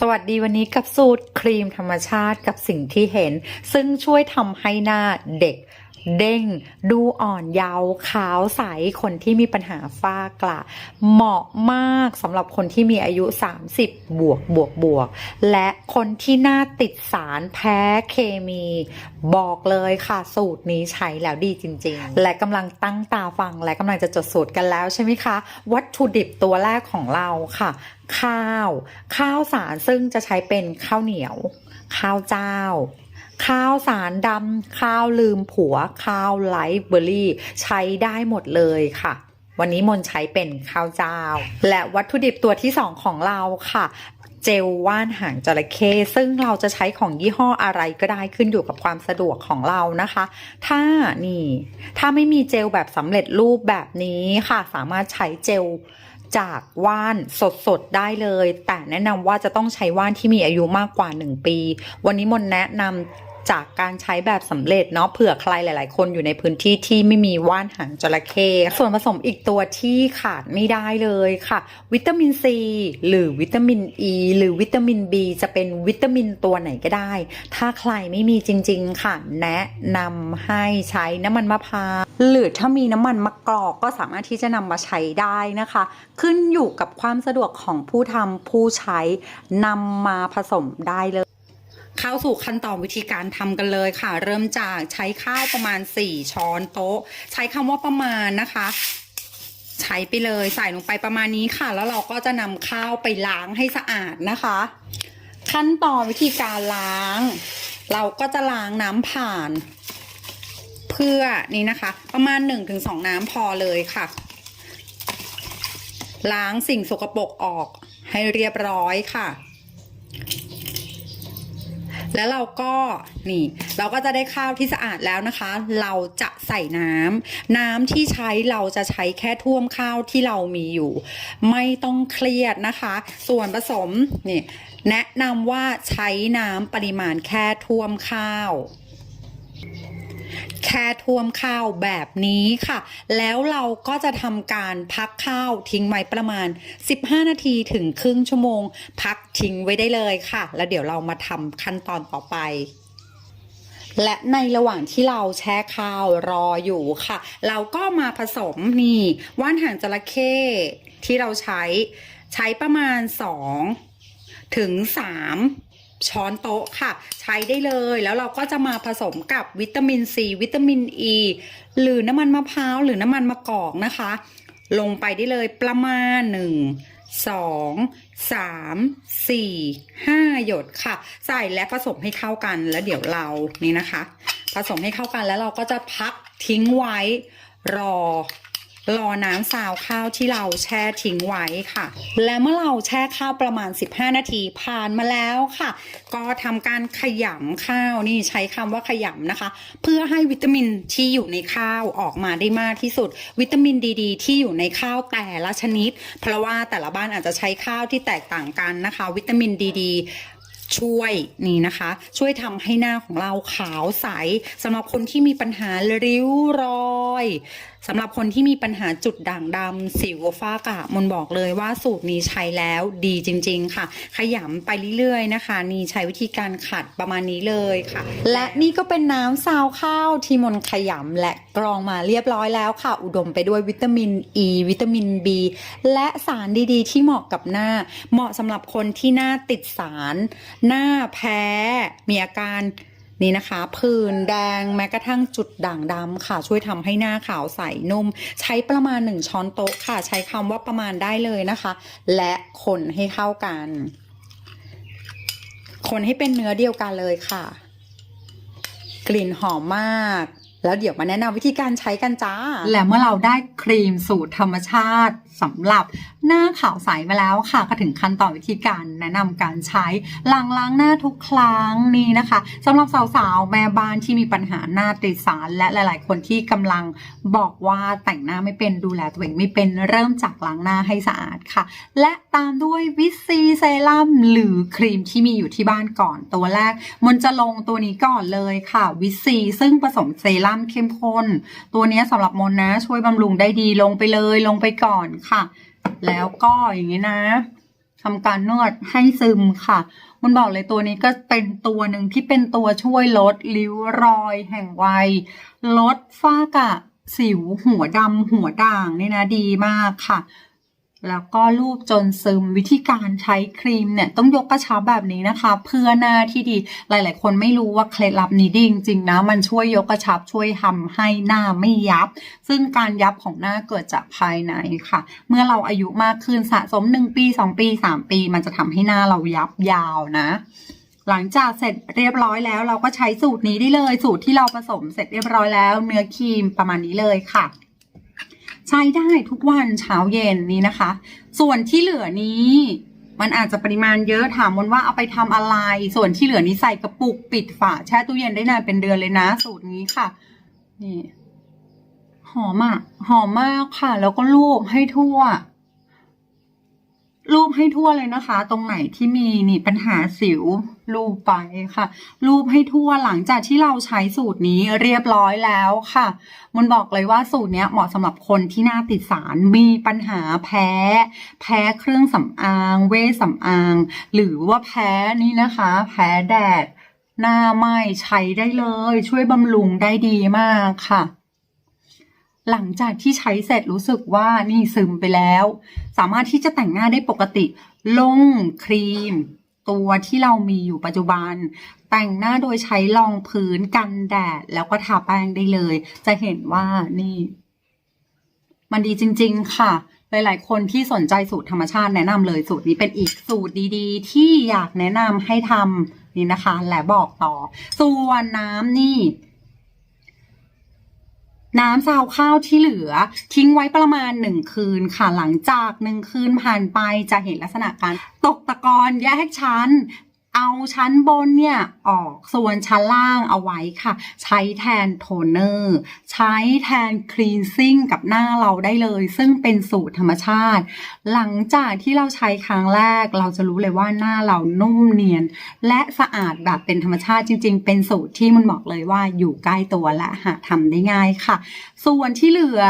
สวัสดีวันนี้กับสูตรครีมธรรมชาติกับสิ่งที่เห็น ซึ่งช่วยทำให้หน้าเด็กเด้ง ดูอ่อนเยาว์ขาวใส คนที่มีปัญหาฝ้ากระเหมาะมากสำหรับคนที่มีอายุ 30 บวกบวกบวก และคนที่หน้าติดสารแพ้เคมี บอกเลยค่ะสูตรนี้ใช้แล้วดีจริง ๆ และกำลังตั้งตาฟังและกำลังจะจดสูตรกันแล้วใช่ไหมคะ วัตถุดิบตัวแรกของเราค่ะข้าว ข้าวสารซึ่งจะใช้เป็นข้าวเหนียว ข้าวเจ้า ข้าวสารดำข้าวลืมผัว ข้าวไลฟ์เบอร์รี่ ใช้ได้หมดเลยค่ะวันนี้มนใช้เป็นข้าวเจ้า และวัตถุดิบตัวที่สองของเราค่ะ เจลว่านหางจระเข้ซึ่งเราจะใช้ของยี่ห้ออะไรก็ได้ขึ้นอยู่กับความสะดวกของเรานะคะ ถ้านี่ ถ้าไม่มีเจลแบบสำเร็จรูปแบบนี้ค่ะ สามารถใช้เจล จากว่านสดๆได้เลย แต่แนะนำว่าจะต้องใช้ว่านที่มีอายุมากกว่า 1 ปี วันนี้มนแนะนำ จากการใช้แบบสำเร็จเนาะเผื่อใครหลาย ๆ คนอยู่ในพื้นที่ที่ไม่มีว่านหางจระเข้ส่วนผสมอีกตัวที่ขาดไม่ได้เลยค่ะ วิตามินซีหรือวิตามินอ e, ีหรือวิตามิน B จะเป็นวิตามินตัวไหนก็ได้ ถ้าใครไม่มีจริง ๆ ค่ะ แนะนำให้ใช้น้ำมันมะพร้าวหรือถ้ามีน้ำมันมะกอกก็สามารถที่จะนำมาใช้ได้นะคะ ขึ้นอยู่กับความสะดวกของผู้ทำผู้ใช้นำมาผสมได้เลย เข้าสู่ขั้นตอนวิธีการทำกันเลยค่ะ เริ่มจากใช้ข้าวประมาณ 4 ช้อนโต๊ะ ใช้คำว่าประมาณนะคะใช้ไปเลยใส่ลงไปประมาณนี้ค่ะ แล้วเราก็จะนำข้าวไปล้างให้สะอาดนะคะ ขั้นตอนวิธีการล้าง เราก็จะล้างน้ำผ่าน เพื่อนี่นะคะ ประมาณ 1-2 น้ำพอเลยค่ะ ล้างสิ่งสกปรกออกให้เรียบร้อยค่ะ แล้วเราก็นี่ เราก็จะได้ข้าวที่สะอาดแล้วนะคะ เราจะใส่น้ำน้ำที่ใช้เราจะใช้แค่ท่วมข้าวที่เรามีอยู่ ไม่ต้องเครียดนะคะ ส่วนผสมนี่แนะนำว่าใช้น้ำปริมาณแค่ท่วมข้าว แค่ท่วมข้าวแบบนี้ค่ะ แล้วเราก็จะทำการพักข้าวทิ้งไว้ประมาณ 15 นาทีถึงครึ่งชั่วโมง พักทิ้งไว้ได้เลยค่ะ แล้วเดี๋ยวเรามาทำขั้นตอนต่อไปและในระหว่างที่เราแช่ข้าวรออยู่ค่ะ เราก็มาผสมนี่ว่านหางจระเข้ที่เราใช้ใช้ประมาณ 2 ถึง 3 ช้อนโต๊ะค่ะ ใช้ได้เลยแล้วเราก็จะมาผสมกับวิตามินซีวิตามินอ e, ีหรือน้ำมันมะพร้าวหรือน้ำมันมะกอกนะคะ ลงไปได้เลยประมาณ1 2 3 4 5หยดค่ะ ใส่และผสมให้เข้ากันแล้วเดี๋ยวเรานี่นะคะ ผสมให้เข้ากันแล้วเราก็จะพักทิ้งไว้รอ รอน้ำซาวข้าวที่เราแช่ทิ้งไว้ค่ะ และเมื่อเราแช่ข้าวประมาณ 15 นาทีผ่านมาแล้วค่ะ ก็ทำการขยำข้าวนี่ใช้คำว่าขยำนะคะ เพื่อให้วิตามินที่อยู่ในข้าวออกมาได้มากที่สุด วิตามินดีๆ ที่อยู่ในข้าวแต่ละชนิด เพราะว่าแต่ละบ้านอาจจะใช้ข้าวที่แตกต่างกันนะคะ วิตามินดีๆ ช่วยนี่นะคะ ช่วยทำให้หน้าของเราขาวใสสำหรับคนที่มีปัญหาริ้วรอยสำหรับคนที่มีปัญหาจุดด่างดำสิวฝ้ากระมนบอกเลยว่าสูตรนี้ใช้แล้วดีจริง ๆ ค่ะ ขยำไปเรื่อยๆนะคะ นี่ใช้วิธีการขัดประมาณนี้เลยค่ะ และนี่ก็เป็นน้ำซาวข้าวที่มนขยำและกรองมาเรียบร้อยแล้วค่ะ อุดมไปด้วยวิตามินอ e, ีวิตามิน B และสารดีๆ ที่เหมาะกับหน้า เหมาะสำหรับคนที่หน้าติดสารหน้าแพ้ มีอาการนี่นะคะ ผื่นแดงแม้กระทั่งจุดด่างดำค่ะ ช่วยทำให้หน้าขาวใสนุ่ม ใช้ประมาณ 1 ช้อนโต๊ะค่ะ ใช้คำว่าประมาณได้เลยนะคะ และคนให้เข้ากัน คนให้เป็นเนื้อเดียวกันเลยค่ะ กลิ่นหอมมาก แล้วเดี๋ยวมาแนะนำวิธีการใช้กันจ้า และเมื่อเราได้ครีมสูตรธรรมชาติสำหรับหน้าขาวใสมาแล้วค่ะ ก็ถึงขั้นตอนวิธีการแนะนำการใช้ล้างล้างหน้าทุกครั้งนี่นะคะสำหรับสาวๆแม่บ้านที่มีปัญหาหน้าติดสาร และหลาย ๆ คนที่กำลังบอกว่าแต่งหน้าไม่เป็นดูแลตัวเองไม่เป็นเริ่มจากล้างหน้าให้สะอาดค่ะ และตามด้วยวิตซีเซรั่มหรือครีมที่มีอยู่ที่บ้านก่อนตัวแรก มันจะลงตัวนี้ก่อนเลยค่ะวิตซีซึ่งผสมเซรั่มเข้มข้น ตัวนี้สำหรับมนนะ ช่วยบำรุงได้ดีลงไปเลยลงไปก่อนค่ะ แล้วก็อย่างนี้นะทำการนวดให้ซึมค่ะมันบอกเลยตัวนี้ก็เป็นตัวหนึ่งที่เป็นตัวช่วยลดริ้วรอยแห่งวัย ลดฝ้ากระสิวหัวดำหัวด่างนี่นะดีมากค่ะ แล้วก็รูปจนซึมวิธีการใช้ครีมเนี่ยต้องยกกระชับแบบนี้นะคะ เพื่อหน้าที่ดีหลาย ๆ คนไม่รู้ว่าเคล็ดลับนี้ดีจริงๆนะมันช่วยยกกระชับช่วยทำให้หน้าไม่ยับ ซึ่งการยับของหน้าเกิดจากภายในค่ะ เมื่อเราอายุมากขึ้นสะสม 1 ปี 2 ปี 3 ปี มันจะทำให้หน้าเรายับยาวนะหลังจากเสร็จเรียบร้อยแล้วเราก็ใช้สูตรนี้ได้เลย สูตรที่เราผสมเสร็จเรียบร้อยแล้ว เนื้อครีมประมาณนี้เลยค่ะ ใช้ได้ทุกวันเช้าเย็นนี้นะคะ ส่วนที่เหลือนี้มันอาจจะปริมาณเยอะถามมนว่าเอาไปทำอะไร ส่วนที่เหลือนี้ใส่กระปุกปิดฝาแช่ตู้เย็นได้นานเป็นเดือนเลยนะ สูตรนี้ค่ะ นี่ หอมอะ หอมมากค่ะ แล้วก็ลูบให้ทั่ว รูปให้ทั่วเลยนะคะ ตรงไหนที่มีนี่ปัญหาสิวรูปไปค่ะ รูปให้ทั่วหลังจากที่เราใช้สูตรนี้เรียบร้อยแล้วค่ะ มันบอกเลยว่าสูตรนี้เหมาะสำหรับคนที่หน้าติดสารมีปัญหาแพ้ แพ้เครื่องสำอาง เวชสำอาง หรือว่าแพ้นี่นะคะ แพ้แดด หน้าไหมใช้ได้เลย ช่วยบำรุงได้ดีมากค่ะ หลังจากที่ใช้เสร็จรู้สึกว่านี่ซึมไปแล้ว สามารถที่จะแต่งหน้าได้ปกติ ลงครีม ตัวที่เรามีอยู่ปัจจุบัน แต่งหน้าโดยใช้รองพื้นกันแดด แล้วก็ทาแป้งได้เลย จะเห็นว่านี่ มันดีจริง ๆ ค่ะ หลาย ๆ คนที่สนใจสูตรธรรมชาติแนะนำเลยสูตรนี้เป็นอีกสูตรดีๆ ที่อยากแนะนำให้ทำนี่นะคะ และบอกต่อ ส่วนน้ำนี่ น้ำซาวข้าวที่เหลือ ทิ้งไว้ประมาณหนึ่งคืนค่ะหลังจากหนึ่งคืนผ่านไปจะเห็นลักษณะการตกตะกอนแยกชั้น เอาชั้นบนเนี่ยออกส่วนชั้นล่างเอาไว้ค่ะ ใช้แทนโทนเนอร์ใช้แทนคลีนซิ่งกับหน้าเราได้เลย ซึ่งเป็นสูตรธรรมชาติ หลังจากที่เราใช้ครั้งแรกเราจะรู้เลยว่าหน้าเรานุ่มเนียน และสะอาดแบบเป็นธรรมชาติจริง ๆ เป็นสูตรที่มันบอกเลยว่าอยู่ใกล้ตัวและหาทำได้ง่ายค่ะ ส่วนที่เหลือ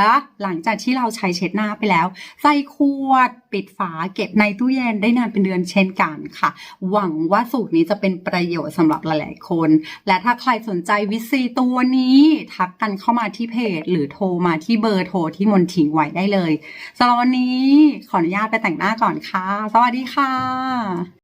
หลังจากที่เราใช้เช็ดหน้าไปแล้ว ใส่ขวด ปิดฝาเก็บในตู้เย็นได้นานเป็นเดือนเช่นกันค่ะ หวังว่าสูตรนี้จะเป็นประโยชน์สำหรับหลายๆคน และถ้าใครสนใจวิซีตัวนี้ ทักกันเข้ามาที่เพจ หรือโทรมาที่เบอร์โทรที่มนทิ้งไว้ได้เลยสำหรับวันนี้ขออนุญาตไปแต่งหน้าก่อนค่ะ สวัสดีค่ะ